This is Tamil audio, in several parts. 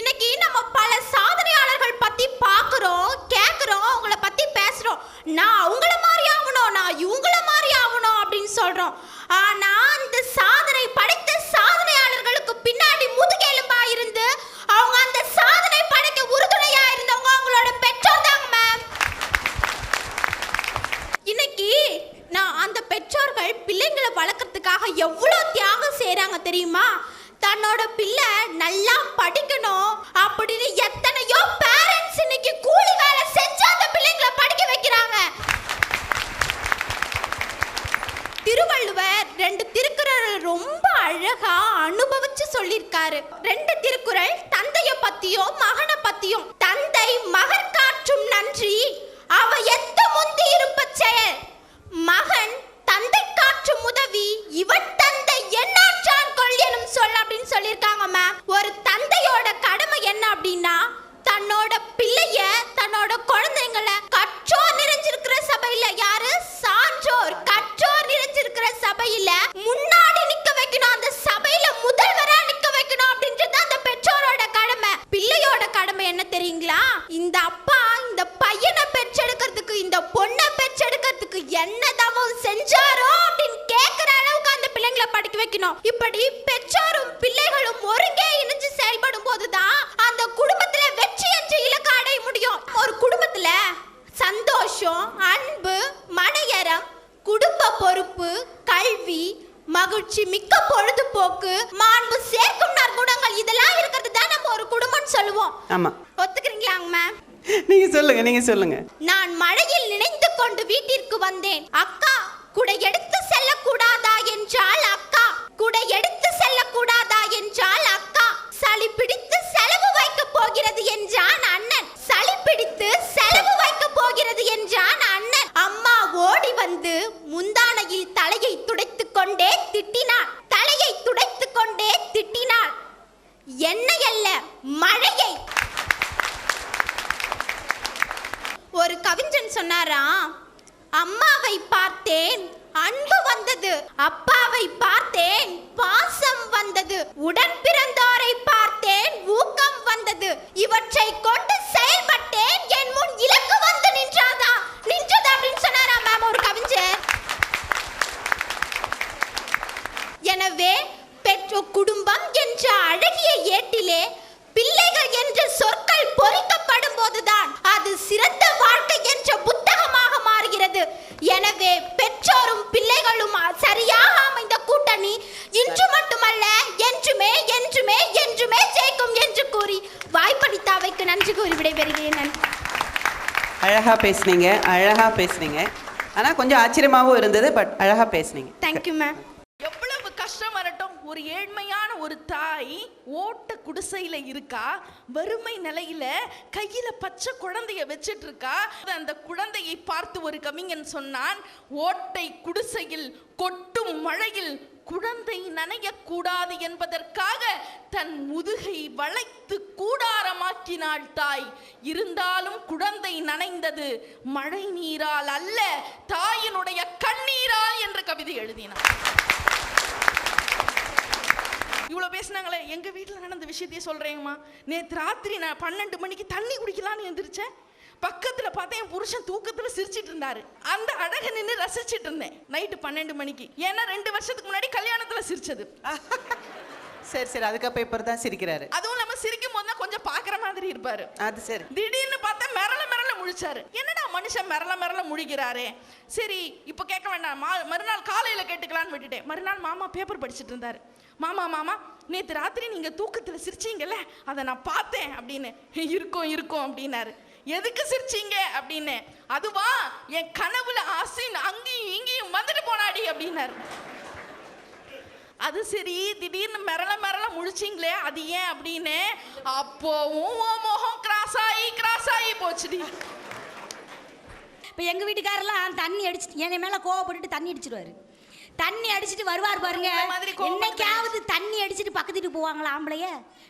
இன்னைக்கு நம்ம பல சாதனையாளர்கள் பத்தி பார்க்குறோம் கேட்குறோம் அவங்கள பத்தி பேசுறோம். நான் அவங்கள மாதிரி ஆகணும் நான் இவங்கள மாதிரி ஆகணும் அப்படின்னு சொல்றோம். ஆனா அந்த சாதனை படைத்த சாதனையாளர்களுக்கு பின்னாடி முதுகெலும்பா இருந்து அவங்க அந்த சாதனை படைக்க உறுதுணையா இருந்தவங்க அவங்களோட பெற்றோர் தாங்க மேம் இன்னைக்கு நான் அந்த பெற்றோர்கள் பிள்ளைங்களை வளர்க்கறதுக்காக எவ்வளோ தியாகம் செய்கிறாங்க தெரியுமா? தன்னோட பிள்ளை நல்லா படிக்கணும் அப்படின்னு எத்தனையோ பேரண்ட்ஸ் இன்னைக்கு கூலி வேலை செஞ்சு அந்த பிள்ளைங்களை படிக்க வைக்கிறாங்க திருவள்ளுவர் ரெண்டு திருக்குறள் ரொம்ப அழகா அனுபவிச்சு சொல்லியிருக்காரு. ரெண்டு திருக்குறள் தந்தைய பத்தியும் மகனை பத்தியும். தந்தை மகன் காற்றும் நன்றி. அவ எத்த முந்தி இருப்ப செயல் மகன் தந்தை காற்றும் உதவி. இவன் தந்தை என்னாற்றான் கொள் எனும் சொல் அப்படின்னு சொல்லியிருக்காங்க மேம் ஒரு என்ன தவம் செஞ்சாரோ அப்படின்னு கேட்கிற அளவுக்கு அந்த பிள்ளைங்களை படிக்க வைக்கணும். இப்படி பெற்றோரும் பிள்ளைகளும் ஒருங்கே இணைஞ்சு செயல்படும் போதுதான் அந்த குடும்பத்துல வெற்றி என்ற இலக்கு அடைய முடியும். ஒரு குடும்பத்துல சந்தோஷம் அன்பு மனையறம் குடும்ப பொறுப்பு கல்வி மகிழ்ச்சி மிக்க பொழுதுபோக்கு மாண்பு சேர்க்கும் நற்குணங்கள் இதெல்லாம் இருக்கிறது தான் நம்ம ஒரு குடும்பம்னு சொல்லுவோம். ஆமா. ஒத்துக்கிறீங்களாங்க மேம் நீங்க சொல்லுங்க நீங்க சொல்லுங்க. நான் வீட்டிற்கு அக்கா கூட எடுத்து உடன் பிறந்தோரை பார்த்தேன். ஊக்கம் வந்தது. இவற்றை கொண்டு செயல்பட்டேன். என் முன் இலக்கு வந்து நின்றாதா? நின்றது அப்படின்னு சொன்னாராம் மேம் ஒரு கவிஞர்? எனவே பெற்ற குடும்பம் என்ற அழகிய ஏட்டிலே பிள்ளைகள் என்ற சொற்கள் பொறிக்கப்படும் போதுதான் அது சிறந்த வாழ்க்கை அழகா பேசுனீங்க அழகா பேசுனீங்க. ஆனா கொஞ்சம் ஆச்சரியமாவும் இருந்தது பட் அழகா பேசுனீங்க. தேங்க்யூ மேம் எவ்வளவு கஷ்டம் வரட்டும். ஒரு ஏழ்மையான ஒரு தாய் ஓட்ட குடிசையில இருக்கா வறுமை நிலையில கையில பச்சை குழந்தைய வச்சிட்டு இருக்கா அந்த குழந்தையை பார்த்து ஒரு கவிஞன் சொன்னான் ஓட்டை குடிசையில் கொட்டும் மழையில் குழந்தை நனையக்கூடாது என்பதற்காக தன் முதுகை வளைத்து கூடாரமாக்கினாள் தாய். இருந்தாலும் குழந்தை நனைந்தது. மழை நீரால் அல்ல தாயினுடைய கண்ணீரால் என்று கவிதை எழுதினார். இவ்வளோ பேசுனாங்களே எங்க வீட்டில் நடந்த விஷயத்தையே சொல்றேங்கம்மா. நேற்று ராத்திரி நான் பன்னெண்டு மணிக்கு தண்ணி குடிக்கலான்னு எந்திரிச்சேன். பக்கத்துல பார்த்தேன் என் புருஷன் தூக்கத்துல சிரிச்சிட்டு இருந்தாரு. அந்த அழகை நின்று ரசிச்சிட்டு இருந்தேன். நைட்டு பன்னெண்டு மணிக்கு. ஏன்னா ரெண்டு வருஷத்துக்கு முன்னாடி கல்யாணத்துல சிரிச்சது. சரி சரி. அதுக்கப்புறம் இப்போ தான் சிரிக்கிறாரு. அதுவும் சிரிக்கும் போது தான் கொஞ்சம் பாக்குற மாதிரி இருப்பாரு. அது சரி. திடீர்னு பார்த்தா மிரள மிரள முழிச்சாரு. என்னடா மனுஷன் மிரள மிரள முழிக்கிறாரே? சரி இப்போ கேட்க வேண்டாம். மறுநாள் காலையில கேட்டுக்கலான்னு விட்டுட்டேன். மறுநாள் மாமா பேப்பர் படிச்சிட்டு இருந்தாரு. மாமா மாமா நேற்று ராத்திரி நீங்க தூக்கத்துல சிரிச்சீங்கல்ல? அதை நான் பார்த்தேன் அப்படின்னு. இருக்கும் இருக்கும் அப்படின்னாரு. எதுக்கு சிரிச்சீங்க அப்படின்னு. அதுவா என் கனவுல ஆசின் அங்கேயும் இங்கேயும் வந்துட்டு போனாடி அப்படின்னாரு. அது சரி திடீர்னு மிரள மிரள முழிச்சிங்களே அது ஏன் அப்படின்னு? அப்போவும் உன் முகம் கிராஸ் ஆகி கிராஸ் ஆகி போச்சுடி. இப்போ எங்கள் வீட்டுக்காரெல்லாம் தண்ணி அடிச்சுட்டு என் மேலே கோவப்பட்டுட்டு தண்ணி அடிச்சிருவாரு. தண்ணி அடிச்சிட்டு வருவார் பாருங்க. என்னைக்காவது தண்ணி அடிச்சிட்டு பக்கத்து வீட்டுக்கு போவாங்களா ஆம்பளைய?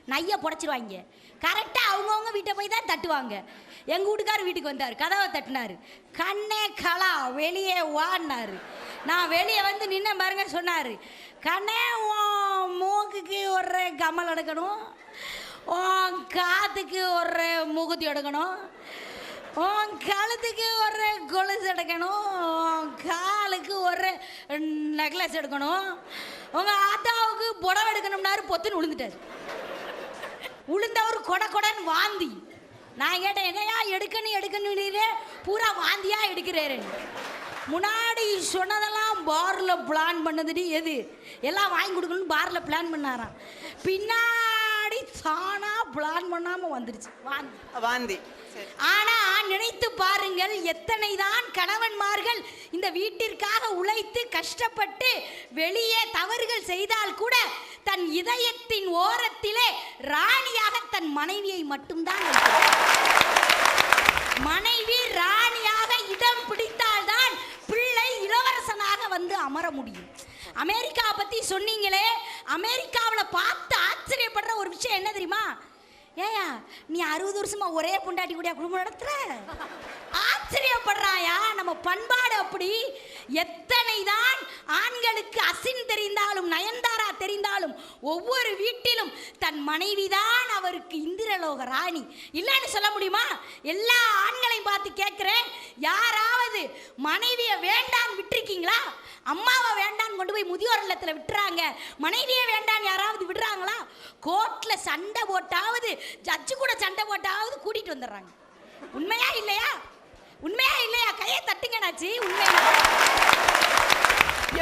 நைய புடச்சிருவாங்க. கரெக்டாக அவங்கவுங்க வீட்டை போய் தான் தட்டுவாங்க. எங்கள் வீட்டுக்காரர் வீட்டுக்கு வந்தார். கதவை தட்டினாரு. கண்ணே கலா வெளியே வான்னாரு. நான் வெளியே வந்து நின்ன பாருங்க சொன்னார். கண்ணே உன் மூக்குக்கு ஒரு கமல் எடுக்கணும். உன் காதுக்கு ஒரு மூகுத்தி எடுக்கணும். உன் கழுத்துக்கு ஒரு கொலுசு எடுக்கணும் உன் காலுக்கு ஒரு நெக்லஸ் எடுக்கணும். உங்க ஆத்தாவுக்கு புடவை எடுக்கணும்னாரு பொத்துன்னு விழுந்துட்டாரு உளுந்தவர் கொட கொடன்னு வாந்தி. நான் கேட்டேன் என்னையா எடுக்கணும் எடுக்கணும் பூரா வாந்தியா எடுக்கிறாரு. முன்னாடி சொன்னதெல்லாம் பாரில் பிளான் பண்ணதுடி எது? எல்லாம் வாங்கி கொடுக்கணும்னு பாரில் பிளான் பண்ணாராம். பின்னாடி தானா பிளான் பண்ணாமல் வந்துருச்சு. வாந்தி. வாந்தி. ஆனா நினைத்து பாருங்கள் எத்தனை தான் கணவன்மார்கள் இந்த வீட்டிற்காக உழைத்து கஷ்டப்பட்டு வெளியே தவறுகள் செய்தால் கூட தன் இதயத்தின் ஓரத்திலே ராணியாக தன் மனைவியை மட்டும்தான் மனைவி ராணியாக இடம் பிடித்தால்தான் பிள்ளை இளவரசனாக வந்து அமர முடியும். அமெரிக்கா பத்தி சொன்னீங்களே அமெரிக்காவில் பார்த்து ஆச்சரியப்படுற ஒரு விஷயம் என்ன தெரியுமா? ஏயா நீ அறுபது வருஷமா ஒரே பொண்டாட்டி கூடிய குடும்பம் நடத்துற? ஆச்சரியப்படுறாயா? நம்ம பண்பாடு அப்படி. எத்தனை தான் ஆண்களுக்கு அசின் தெரிந்தாலும் நயன்தாரா தெரிந்தாலும் ஒவ்வொரு வீட்டிலும் தன் மனைவிதான் அவருக்கு இந்திரலோக ராணி. இல்லைன்னு சொல்ல முடியுமா? எல்லா ஆண்களையும் பார்த்து கேட்குறேன் யாராவது மனைவியை வேண்டான்னு விட்டுருக்கீங்களா? அம்மாவை வேண்டான்னு கொண்டு போய் முதியோர் இல்லத்துல விட்டுறாங்க. மனைவியே வேண்டான்னு யாராவது விடுறாங்களா? கோர்ட்ல சண்டை போட்டாவது ஜட்ஜு கூட சண்டை போட்டாவது கூட்டிட்டு வந்துடுறாங்க. உண்மையா இல்லையா? உண்மையா இல்லையா? கையை தட்டுங்கனாச்சு உண்மையா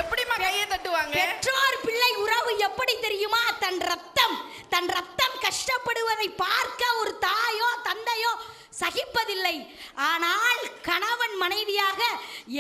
எப்படிம்மா கையை தட்டுவாங்க? பெற்றோர் பிள்ளை உறவு எப்படி தெரியுமா? தன் ரத்தம் தன் ரத்தம் கஷ்டப்படுவதை பார்க்க ஒரு தாயோ தந்தையோ சகிப்பதில்லை. ஆனால் கணவன் மனைவியாக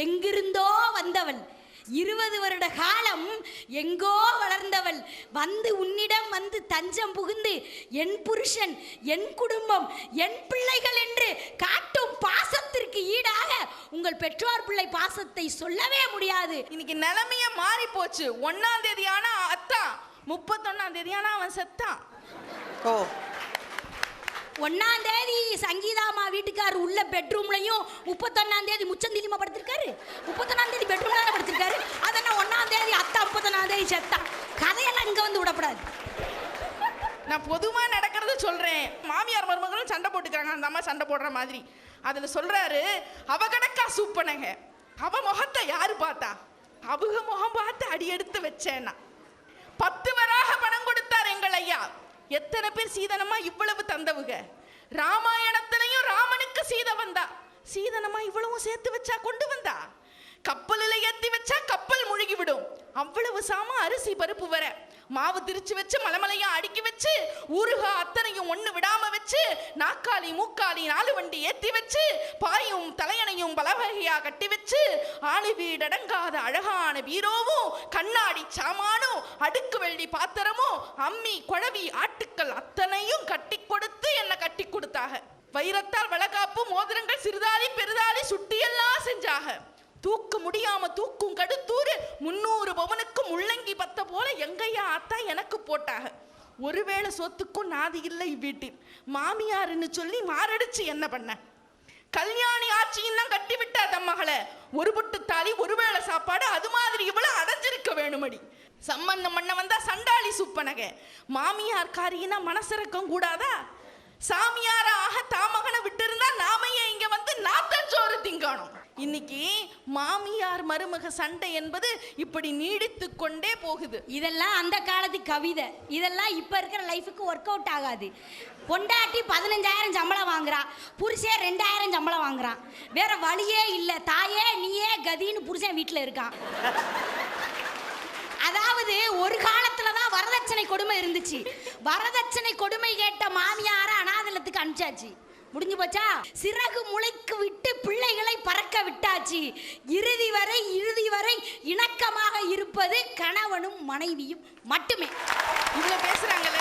எங்கிருந்தோ வந்தவள். இருபது வருட காலம் எங்கோ வளர்ந்தவள். வந்து உன்னிடம் வந்து தஞ்சம் புகுந்து என் புருஷன் என் குடும்பம் என் பிள்ளைகள் என்று காட்டும் பாசத்திற்கு ஈடாக உங்கள் பெற்றோர் பிள்ளை பாசத்தை சொல்லவே முடியாது. இன்னைக்கு நிலைமைய மாறி போச்சு ஒன்னாம் தேதி ஆனா அத்தான் முப்பத்தொன்னாம் தேதி ஆனா அவன் செத்தான். ஓ. ஒன்னாம் தேதி சங்கீதாமா வீட்டுக்கார் உள்ள பெட்ரூம்லையும் முப்பத்தொன்னாம் தேதி முச்சந்திலிமா படுத்திருக்காரு. முப்பத்தொன்னாம் தேதி பெட்ரூம்ல தானே படுத்திருக்காரு. அதெல்லாம் ஒன்னாம் தேதி அத்தா முப்பத்தொன்னாம் தேதி செத்தா. கதையெல்லாம் இங்க வந்து விடக்கூடாது நான் பொதுவா நடக்கிறது சொல்றேன். மாமியார் மருமகளும் சண்டை போட்டுக்கிறாங்க. அந்த அம்மா சண்டை போடுற மாதிரி. அதுல சொல்றாரு அவ கணக்கா சூப்பனங்க அவ முகத்தை யாரு பார்த்தா? அவங்க முகம் பார்த்து அடி எடுத்து வச்சேன்னா. பத்து வராக பணம் கொடுத்தார் எங்கள் ஐயா. எத்தனை பேர் சீதனமா இவ்வளவு தந்தவுக? ராமாயணத்திலையும் ராமனுக்கு சீதை வந்தா. சீதனமா இவ்வளவும் சேர்த்து வச்சா கொண்டு வந்தா? கப்பலில் ஏத்தி வச்சா கப்பல் முழுகி விடும் அவ்வளவு சாமா அரிசி பருப்பு வர. மாவு திரிச்சு வச்சு மலைமலையா அடுக்கி வச்சு ஊருக அத்தனையும் ஒண்ணு விடாம வச்சு நாக்காளி மூக்காளி நாலு வண்டி ஏத்தி வச்சு பாயும் தலையணையும் பலவகையா கட்டி வச்சு ஆணி வீடடங்காத அழகான பீரோவும் கண்ணாடி சாமானும் அடுக்கு வெள்ளி பாத்திரமும் அம்மி குழவி ஆட்டுக்கள் அத்தனையும் கட்டி கொடுத்து என்ன கட்டி கொடுத்தாக. வைரத்தால் வளகாப்பு மோதிரங்கள் சிறுதாளி பெருதாலி சுட்டியெல்லாம் செஞ்சாக. தூக்க முடியாம தூக்கும் கடுத்தூரு முன்னூறு பவனுக்கும் முள்ளங்கி பத்த போல எங்கையா அத்தா எனக்கு போட்டாக. ஒருவேளை சொத்துக்கும் நாதி இல்லை இவ்வீட்டில். மாமியாருன்னு சொல்லி மாரடிச்சு என்ன பண்ண? கல்யாணி ஆட்சியும் தான் கட்டி விட்டா தம்மகளை. ஒரு புட்டு தாலி ஒருவேளை சாப்பாடு அது மாதிரி இவ்வளவு அடைஞ்சிருக்க வேணுமடி. சம்பந்தம் பண்ண வந்தா சண்டாளி சுப்பனக. மாமியார் காரியினா மனசிறக்கம் கூடாதா? சாமியாராக தாமகனை விட்டிருந்தா நாம ஏன் இங்க வந்து நாத்தஞ்சோறு திங்கணும்? இன்னைக்கு மாமியார் மருமக சண்டை என்பது இப்படி நீடித்து கொண்டே போகுது. இதெல்லாம் அந்த காலத்து கவிதை. இதெல்லாம் இப்ப இருக்கிற லைஃபுக்கு ஒர்க் அவுட் ஆகாது. பொண்டாட்டி பதினஞ்சாயிரம் சம்பளம் வாங்குறா புருஷன் ரெண்டாயிரம் சம்பளம் வாங்குறான். வேற வழியே இல்லை. தாயே நீயே கதின்னு புருஷன் வீட்டில் இருக்கான். அதாவது ஒரு காலத்துல தான் வரதட்சணை கொடுமை இருந்துச்சு. வரதட்சணை கொடுமை கேட்ட மாமியார அனாதலத்துக்கு அனுப்பிச்சாச்சு. முடிஞ்சு போச்சா? சிறகு முளைக்கு விட்டு பிள்ளைகளை பறக்க விட்டாச்சு. இறுதி வரை இறுதி வரை இணக்கமாக இருப்பது கணவனும் மனைவியும் மட்டுமே. இவங்க பேசுறாங்கல்ல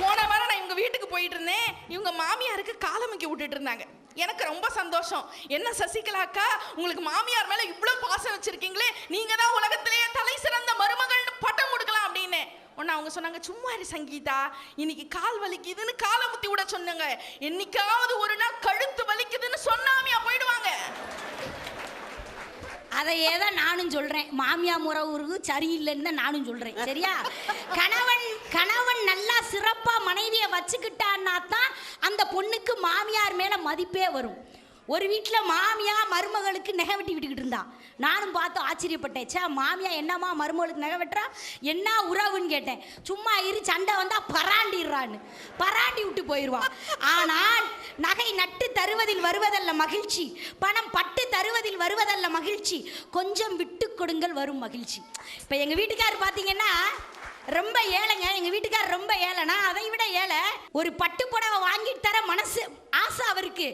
போன வாரம் நான் இவங்க வீட்டுக்கு போயிட்டு இருந்தேன். இவங்க மாமியாருக்கு காலமிக்கி விட்டுட்டு இருந்தாங்க. எனக்கு ரொம்ப சந்தோஷம். என்ன சசிகலா அக்கா உங்களுக்கு மாமியார் மேல இவ்வளவு பாசம் வச்சிருக்கீங்களே? நீங்க தான் உலகத்திலேயே தலை சிறந்த மருமகள் பட்டம் கொடுக்கலாம் அப்படின்னு உடனே அவங்க சொன்னாங்க சும்மா இரு சங்கீதா. இன்னைக்கு கால் வலிக்குதுன்னு காலை முத்தி விட சொன்னாங்க. என்னைக்காவது ஒரு நாள் கழுத்து வலிக்குதுன்னு சொன்னாமியா போயிடுவாங்க. அதையே தான் நானும் சொல்றேன். மாமியா முறவுருக்கு சரியில்லைன்னு தான் நானும் சொல்றேன். சரியா? கணவன் கணவன் நல்லா சிறப்பா மனைவியை வச்சுக்கிட்டான்னா தான் அந்த பொண்ணுக்கு மாமியார் மேல மதிப்பே வரும். ஒரு வீட்டில் மாமியா மருமகளுக்கு நகை வெட்டி விட்டுக்கிட்டு இருந்தா. நானும் பார்த்து ஆச்சரியப்பட்டேன். ச்சே மாமியா என்னம்மா மருமகளுக்கு நகை வெட்டுறா? என்ன உறவுன்னு கேட்டேன். சும்மா இரு சண்டை வந்தால் பராண்டிடுறான்னு. பராண்டி விட்டு போயிடுவான் ஆனால் நகை நட்டு தருவதில் வருவதல்ல மகிழ்ச்சி. பணம் பட்டு தருவதில் வருவதல்ல மகிழ்ச்சி. கொஞ்சம் விட்டு கொடுங்கள் வரும் மகிழ்ச்சி. இப்போ எங்கள் வீட்டுக்காரர் பார்த்தீங்கன்னா ரொம்ப ஏழைங்க. எங்கள் வீட்டுக்கார் ரொம்ப ஏழைனா அதை விட ஏழை. ஒரு பட்டு புடவை வாங்கிட்டு தர மனசு ஆசை அவருக்கு.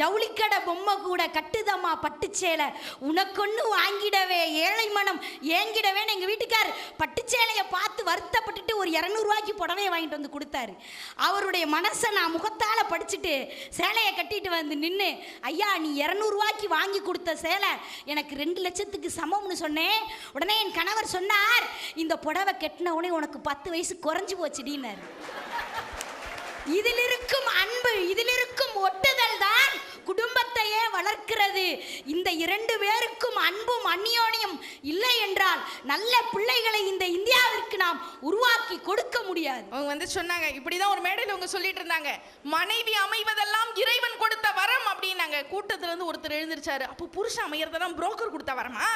ஜவுளிக்கடை பொம்மை கூட கட்டுதம்மா பட்டுச்சேலை. உனக்கொன்னு வாங்கிடவே ஏழை மனம் ஏங்கிடவேன்னு எங்கள் வீட்டுக்கார் பட்டுச்சேலையை பார்த்து வருத்தப்பட்டுட்டு ஒரு இரநூறுவாய்க்கு புடவையை வாங்கிட்டு வந்து கொடுத்தாரு. அவருடைய மனசை நான் முகத்தால் படிச்சுட்டு சேலையை கட்டிட்டு வந்து நின்று ஐயா நீ இரநூறுவாய்க்கு வாங்கி கொடுத்த சேலை எனக்கு ரெண்டு லட்சத்துக்கு சமம்னு சொன்னேன் உடனே என் கணவர் சொன்னார் இந்த புடவை கெட்டின உடனே உனக்கு பத்து வயசு குறைஞ்சி போச்சுடின்னாரு. இதில் இருக்கும் அன்பு இதில் இருக்கும் ஒட்டுதல் தான் குடும்பத்தையே வளர்க்கிறது. இந்த இரண்டு பேருக்கும் அன்பும் அந்நியோனியும் இல்லை என்றால் நல்ல பிள்ளைகளை இந்த இந்தியாவிற்கு நாம் உருவாக்கி கொடுக்க முடியாது. அவங்க வந்து சொன்னாங்க இப்படிதான் ஒரு மேடையில் அவங்க சொல்லிட்டு இருந்தாங்க. மனைவி அமைவதெல்லாம் இறைவன் கொடுத்த வரம் அப்படின்னாங்க. கூட்டத்துல இருந்து ஒருத்தர் எழுந்திருச்சாரு. அப்போ புருஷன் அமையறதெல்லாம் புரோக்கர் கொடுத்த வரமா?